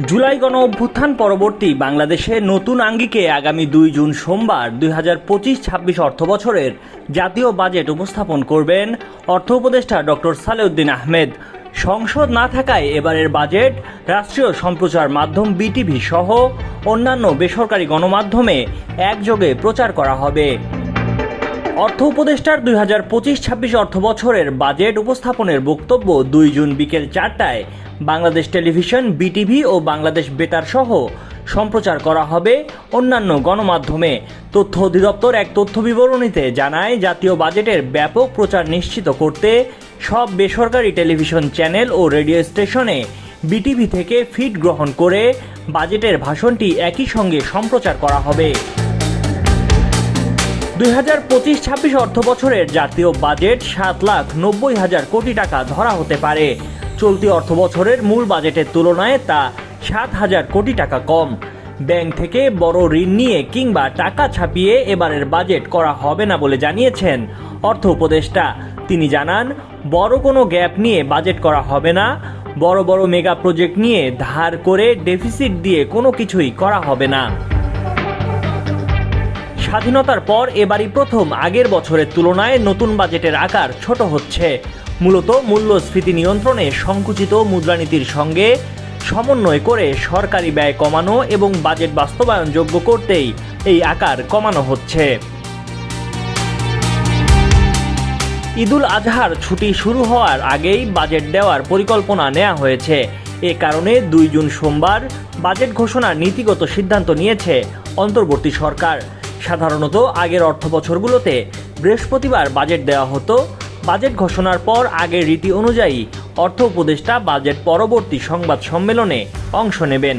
জুলাই গণ অভ্যুত্থান পরবর্তী বাংলাদেশে নতুন আঙ্গিকে আগামী দুই জুন সোমবার দুই হাজার পঁচিশ ছাব্বিশ অর্থ বছরের জাতীয় বাজেট উপস্থাপন করবেন অর্থ উপদেষ্টা ডক্টর সালেউদ্দিন আহমেদ। সংসদ না থাকায় এবারের বাজেট, রাষ্ট্রীয় সম্প্রচার মাধ্যম বিটিভি সহ অন্যান্য বেসরকারি গণমাধ্যমে একযোগে প্রচার করা হবে। অর্থ উপদেষ্টার দুই হাজার পঁচিশ ছাব্বিশ অর্থ বছরের বাজেট উপস্থাপনের বক্তব্য দুই জুন বিকেল চারটায় বাংলাদেশ টেলিভিশন, বিটিভি ও বাংলাদেশ বেতার সহ সম্প্রচার করা হবে অন্যান্য গণমাধ্যমে। তথ্য অধিদপ্তর এক তথ্য বিবরণীতে জানায়, জাতীয় বাজেটের ব্যাপক প্রচার নিশ্চিত করতে সব বেসরকারি টেলিভিশন চ্যানেল ও রেডিও স্টেশনে বিটিভি থেকে ফিড গ্রহণ করে বাজেটের ভাষণটি একই সঙ্গে সম্প্রচার করা হবে। দুই হাজার পঁচিশ ছাব্বিশ অর্থ বছরের জাতীয় বাজেট সাত লাখ নব্বই হাজার কোটি টাকা ধরা হতে পারে। চলতি অর্থ বছরের মূল বাজেটের তুলনায় তা সাত হাজার কোটি টাকা কম। ব্যাংক থেকে বড় ঋণ নিয়ে কিংবা টাকা ছাপিয়ে এবারের বাজেট করা হবে না বলে জানিয়েছেন অর্থ উপদেষ্টা। তিনি জানান, বড় কোনো গ্যাপ নিয়ে বাজেট করা হবে না। বড় বড় মেগা প্রজেক্ট নিয়ে ধার করে ডেফিসিট দিয়ে কোনো কিছুই করা হবে না। স্বাধীনতার পর এবারই প্রথম আগের বছরের তুলনায় নতুন বাজেটের আকার ছোট হচ্ছে। মূলত মূল্যস্ফীতি নিয়ন্ত্রণে সংকুচিত মুদ্রানীতির সঙ্গে সমন্বয় করে সরকারি ব্যয় কমানো এবং বাজেট বাস্তবায়নযোগ্য করতেই এই আকার কমানো হচ্ছে। ঈদুল আজহার ছুটি শুরু হওয়ার আগেই বাজেট দেওয়ার পরিকল্পনা নেওয়া হয়েছে। এ কারণে দুই জুন সোমবার বাজেট ঘোষণার নীতিগত সিদ্ধান্ত নিয়েছে অন্তর্বর্তী সরকার। সাধারণত আগের অর্থ বছরগুলোতে বৃহস্পতিবার বাজেট দেওয়া হতো। বাজেট ঘোষণার পর আগের রীতি অনুযায়ী অর্থ উপদেষ্টা বাজেট পরবর্তী সংবাদ সম্মেলনে অংশ নেবেন।